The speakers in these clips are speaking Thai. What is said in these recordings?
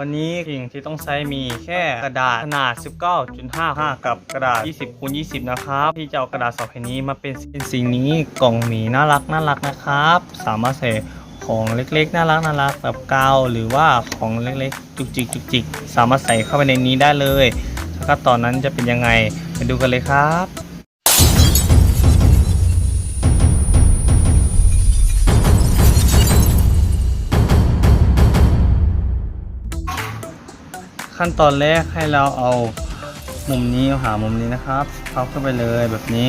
วันนี้สิ่งที่ต้องใช้มีแค่กระดาษขนาด 19.55 กับกระดาษ 20คูณ20 นะครับ ที่จะเอากระดาษสองแผ่นนี้มาเป็นเป็นสิ่งนี้กล่องหมีน่ารักน่ารักนะครับ สามารถใส่ของเล็กๆ น่ารักน่ารักแบบกาวหรือว่าของเล็กๆ จุกจิกจุกจิกสามารถใส่เข้าไปในนี้ได้เลยแล้วก็ตอนนั้นจะเป็นยังไงไปดูกันเลยครับ ขั้นตอนแรกให้เราเอามุมนี้หามุมนี้นะครับพับเข้าไปเลยแบบนี้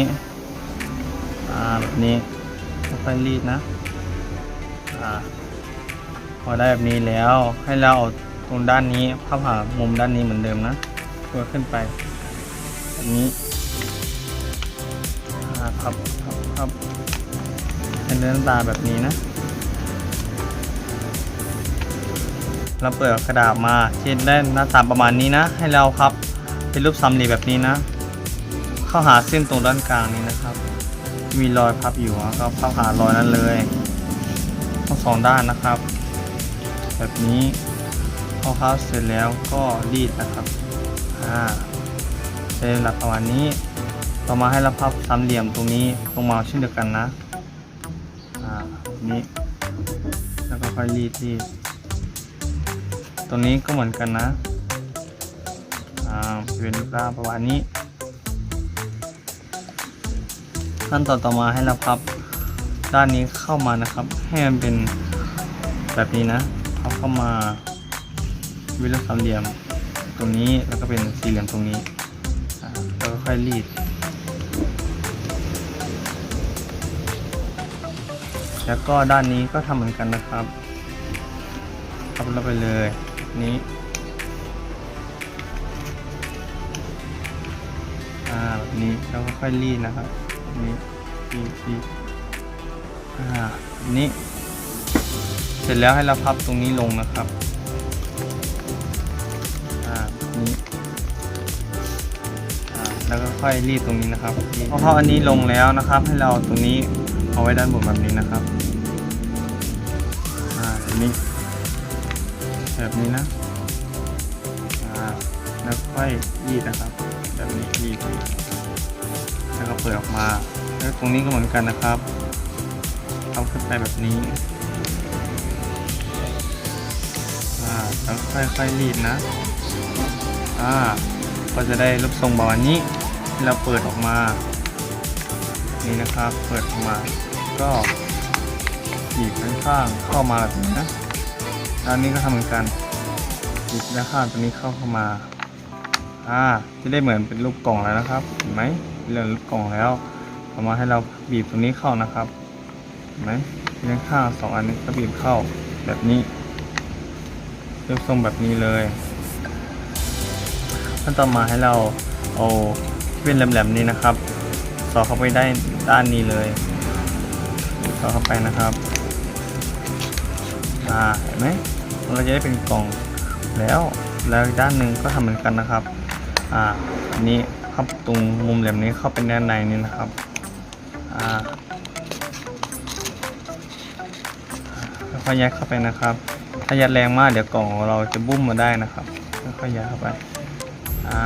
อ่าแบบนี้ค่อยรีดนะอ่าพอได้แบบนี้แล้วให้เราเอาตรงด้านนี้พับหามุมด้านนี้เหมือนเดิมนะตัวขึ้นไปแบบนี้อ่าพับพับพับเป็นเดินตาแบบนี้นะ เราเปิดกระดาษมาเช่นได้หน้าตาประมาณนี้นะ ให้เราครับเป็นรูปสามเหลี่ยมแบบนี้นะ เข้าหาเส้นตรงด้านกลางนี้นะครับ มีรอยพับอยู่ก็เข้าหารอยนั้นเลยทั้งสองด้านนะครับ แบบนี้พอพับเสร็จแล้วก็รีดนะครับอ่าเป็นหลักประมาณนี้ต่อมาให้เราพับสามเหลี่ยมตรงนี้ลงมาเช่นเดียวกันนะอ่านี้แล้วก็ค่อยรีดที่ ตรงนี้ก็เหมือนกันนะเป็นรูปร่างประมาณนี้ ขั้นตอนต่อมาให้เราพับด้านนี้เข้ามานะครับ ให้มันเป็นแบบนี้นะพับเข้ามาวิลสามเหลี่ยมตรงนี้แล้วก็เป็นสี่เหลี่ยมตรงนี้แล้วก็ค่อยรีดแล้วก็ด้านนี้ก็ทำเหมือนกันนะครับพับลงไปเลย นี้อ่าแบบนี้แล้วก็ค่อยรีดนะครับนี้รีดรีดอ่านี้ เสร็จแล้วให้เราพับตรงนี้ลงนะครับอ่าแบบนี้อ่าแล้วก็ค่อยรีดตรงนี้นะครับรีดพอพับอันนี้ลงแล้วนะครับ ให้เราตรงนี้เอาไว้ด้านบนแบบนี้นะครับอ่าแบบนี้ แบบนี้นะแล้วค่อยรีดนะครับ แบบนี้รีดแล้วก็เปิดออกมา แล้วตรงนี้ก็เหมือนกันนะครับทำขึ้นไปแบบนี้แล้วค่อยๆรีดนะอ่าก็จะได้รูปทรงแบบนี้เราเปิดออกมา นี่นะครับ เปิดออกมา ก็บีบข้างๆเข้ามาแบบนี้นะ ด้านนี้ก็ทำเหมือนกันบีบด้านข้างตัวนี้เข้าเข้ามา อ่า จะได้เหมือนเป็นรูปกล่องแล้วนะครับ เห็นไหมเรื่องรูปกล่องแล้วเอามาให้เราบีบตรงนี้เข้านะครับเห็นไหมด้านข้างสองอันนี้ก็บีบเข้าแบบนี้รูปทรงแบบนี้เลยขั้นต่อมาให้เราเอาเป็นแหลมๆนี้นะครับสอดเข้าไปได้ด้านนี้เลยสอดเข้าไปนะครับอ่าเห็นไหม เราจะได้เป็นกล่องแล้วแล้วด้านหนึ่งก็ทำเหมือนกันนะครับอ่าอันนี้พับตรงมุมแหลี่ยมนี้เข้าไปด้านในนี่นะครับอ่าค่อยยัดเข้าไปนะครับ ถ้ายัดแรงมากเดี๋ยวกล่องเราจะบุ้มมาได้นะครับค่อยยัดเข้าไปอ่า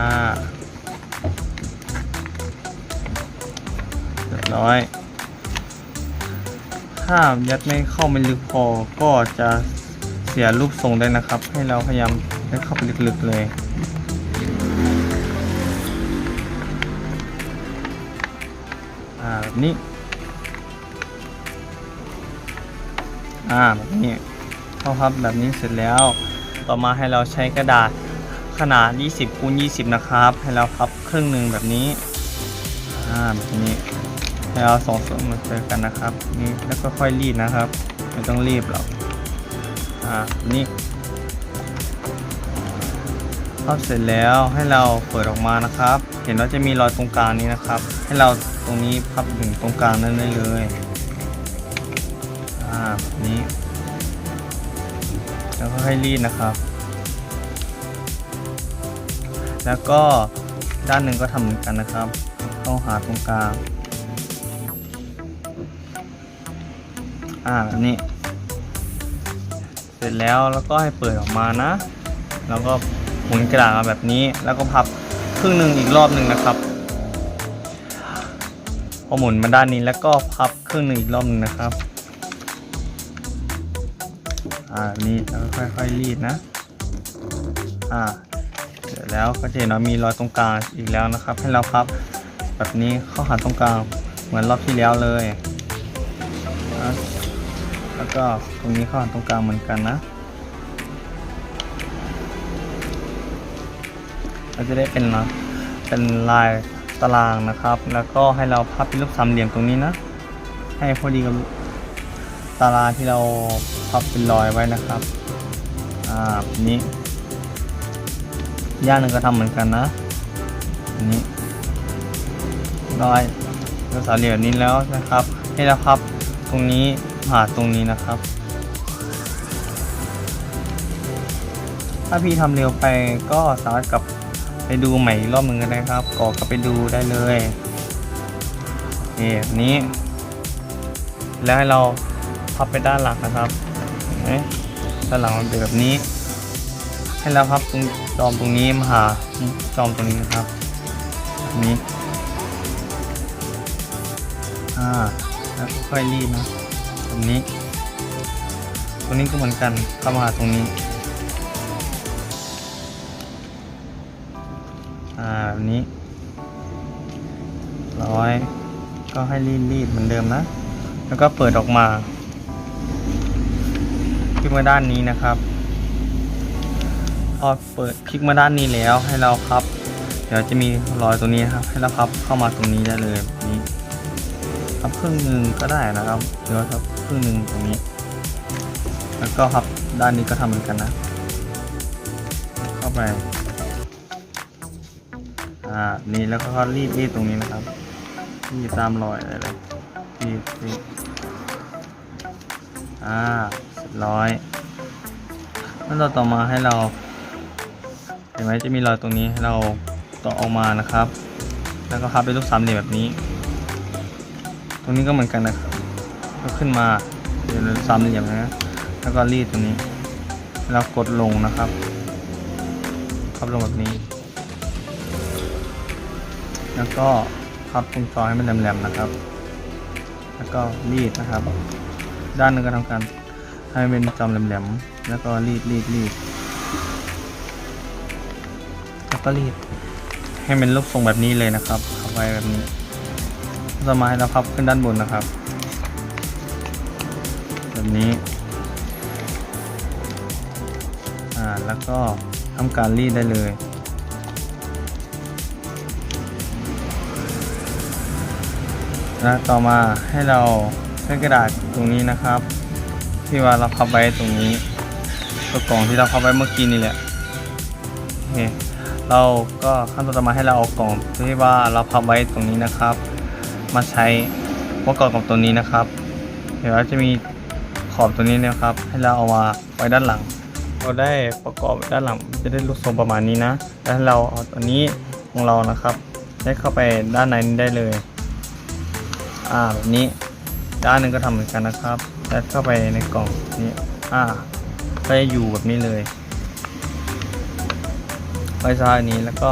เรียบร้อย ถ้ายัดไม่เข้าไม่ลึกพอก็จะ เสียรูปทรงได้นะครับ ให้เราพยายามยัดเข้าไปลึกๆเลยอ่าแบบนี้อ่าแบบนี้เข้าพับแบบนี้เสร็จแล้ว ต่อมาให้เราใช้กระดาษขนาด 20คูณ20 นะครับ ให้เราพับครึ่งหนึ่งแบบนี้อ่าแบบนี้ให้เราสองส่วนมาเจอกันนะครับ นี่แล้วก็ค่อยรีดนะครับ ไม่ต้องรีบหรอก อ่านี่พับเสร็จแล้วให้เราเปิดออกมานะครับ เห็นว่าจะมีรอยตรงกลางนี้นะครับ ให้เราตรงนี้พับถึงตรงกลางนั้นได้เลยอ่านี้แล้วก็ให้รีดนะครับ แล้วก็ด้านหนึ่งก็ทำเหมือนกันนะครับต้องหาตรงกลาง อ่านี้ เสร็จแล้วแล้วก็ให้เปิดออกมานะ แล้วก็หมุนกระดาษมาแบบนี้ แล้วก็พับครึ่งหนึ่งอีกรอบหนึ่งนะครับพอหมุนมาด้านนี้แล้วก็พับครึ่งหนึ่งอีกรอบหนึ่งนะครับอ่านี่แล้วค่อยๆรีดนะอ่าเสร็จแล้วก็จะเห็นว่ามีรอยตรงกลางอีกแล้วนะครับ ให้เราพับแบบนี้เข้าหาตรงกลางเหมือนรอบที่แล้วเลย แล้วก็ตรงนี้ข้าหาตรงกลางเหมือนกันนะ เราจะได้เป็นนะเป็นลายตารางนะครับ แล้วก็ให้เราพับเป็นรูปสามเหลี่ยมตรงนี้นะ ให้พอดีกับตารางที่เราพับเป็นรอยไว้นะครับ อ่าแบบนี้ ย่าหนึ่งก็ทำเหมือนกันนะอันนี้รอยเราสามเหลี่ยมนี้แล้วนะครับ ให้เราพับตรงนี้ หาตรงนี้นะครับ ถ้าพี่ทำเร็วไปก็สามารถกลับไปดูใหม่รอบหนึ่งก็ได้ครับก่อกลับไปดูได้เลยโอเคแบบนี้ แล้วให้เราพับไปด้านหลังนะครับเห็นไหมด้านหลังมันเป็นแบบนี้ ให้เราพับตรงจอมตรงนี้มาหาจอมตรงนี้นะครับแบบนี้อ่าแล้วค่อยรีดนะ ตรงนี้ ตรงนี้ก็เหมือนกันเข้ามาหาตรงนี้อ่าแบบนี้ร้อยก็ให้รีดรีดเหมือนเดิมนะ แล้วก็เปิดออกมาคลิกมาด้านนี้นะครับ พอเปิดคลิกมาด้านนี้แล้วให้เราพับ เดี๋ยวจะมีรอยตรงนี้นะครับ ให้เราพับเข้ามาตรงนี้ได้เลยแบบนี้ พับครึ่งหนึ่งก็ได้นะครับเดี๋ยวพับครึ่งหนึ่งตรงนี้ แล้วก็พับด้านนี้ก็ทำเหมือนกันนะ เข้าไปอ่านี่แล้วก็รีดรีดตรงนี้นะครับรีดตามรอยอะไรเลยรีดรีดอ่าเสร็จร้อยขั้นตอนต่อมาให้เราเห็นไหมจะมีรอยตรงนี้ให้เราต่อออกมานะครับ แล้วก็พับเป็นรูปสามเหลี่ยมแบบนี้ รงนี้ก็เหมือนกันนะครับก็ขึ้นมาเป็นสามเหลี่ยมนะแล้วก็รีดตรงนี้แล้วกดลงนะครับพับลงแบบนี้ แล้วก็พับตรงจอให้มันแหลมๆนะครับ แล้วก็รีดนะครับ ด้านนึงก็ทำการให้เป็นจอมแหลมๆแล้วก็รีดรีดรีดแล้วก็รีดให้เป็นรูปทรงแบบนี้เลยนะครับพับไว้แบบนี้ ต่อมาให้เราพับขึ้นด้านบนนะครับ แบบนี้อ่าแล้วก็ทำการรีดได้เลยแล้วต่อมาให้เราใช้กระดาษตรงนี้นะครับ ที่ว่าเราพับไว้ตรงนี้ตัวกล่องที่เราพับไว้เมื่อกี้นี่แหละโอเคเราก็ขั้นตอนต่อมาให้เราเอากล่องที่ว่าเราพับไว้ตรงนี้นะครับ มาใช้ประกอบกับตัวนี้นะครับ เดี๋ยวเราจะมีขอบตัวนี้นะครับ ให้เราเอามาไว้ด้านหลัง เราได้ประกอบด้านหลังจะได้รูปทรงประมาณนี้นะแล้วเราเอาตัวนี้ของเรานะครับได้เข้าไปด้านในนี้ได้เลยอ่าแบบนี้ด้านหนึ่งก็ทำเหมือนกันนะครับยัดเข้าไปในกล่องนี้อ่าก็จะอยู่แบบนี้เลยไฟซ้ายนี้แล้วก็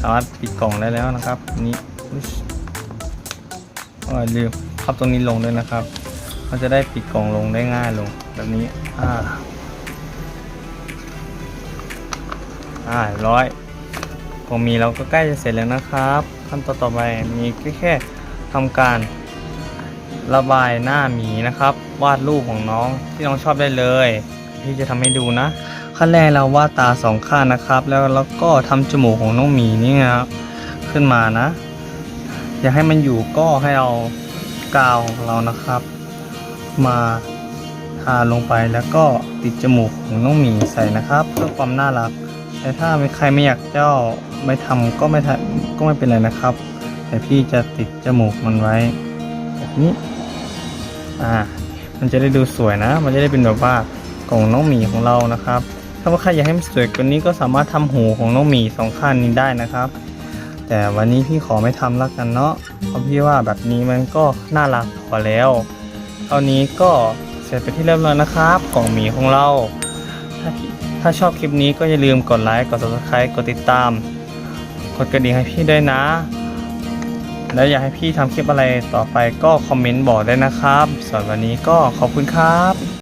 สามารถปิดกล่องได้แล้วนะครับนี้ ลืมพับตรงนี้ลงด้วยนะครับมันจะได้ปิดกล่องลงได้ง่ายลงแบบนี้ อ่า อ่าร้อยกล่องมีเราก็ใกล้จะเสร็จแล้วนะครับ ขั้นตอนต่อไปมีแค่แค่ทำการระบายหน้าหมีนะครับ วาดรูปของน้องที่น้องชอบได้เลยพี่จะทำให้ดูนะ ขั้นแรกเราวาดตาสองข้างนะครับ แล้วเราก็ทำจมูกของน้องหมีนี่นะครับขึ้นมานะ อยากให้มันอยู่ก็ให้เอากาวของเรานะครับ มาทาลงไปแล้วก็ติดจมูกของน้องหมีใส่นะครับ เพื่อความน่ารัก แต่ถ้าใครไม่อยากเจ้าไม่ทำก็ไม่ก็ไม่เป็นไรนะครับ แต่พี่จะติดจมูกมันไว้แบบนี้อ่ามันจะได้ดูสวยนะ มันจะได้เป็นแบบว่ากล่องน้องหมีของเรานะครับ ถ้าว่าใครอยากให้มันสวยกว่านี้ก็สามารถทำหูของน้องหมีสองข้างนี้ได้นะครับ แต่วันนี้พี่ขอไม่ทำแล้วกันเนาะเพราะพี่ว่าแบบนี้มันก็น่ารักพอแล้วเท่านี้ก็เสร็จไปที่เรียบร้อยนะครับ กล่องหมีของเราถ้าถ้าถ้าชอบคลิปนี้ก็อย่าลืมกดไลค์กด subscribe กดติดตาม กดกระดิ่งให้พี่ด้วยนะ แล้วอยากให้พี่ทำคลิปอะไรต่อไปก็คอมเมนต์บอกได้นะครับส่วนวันนี้ก็ขอบคุณครับ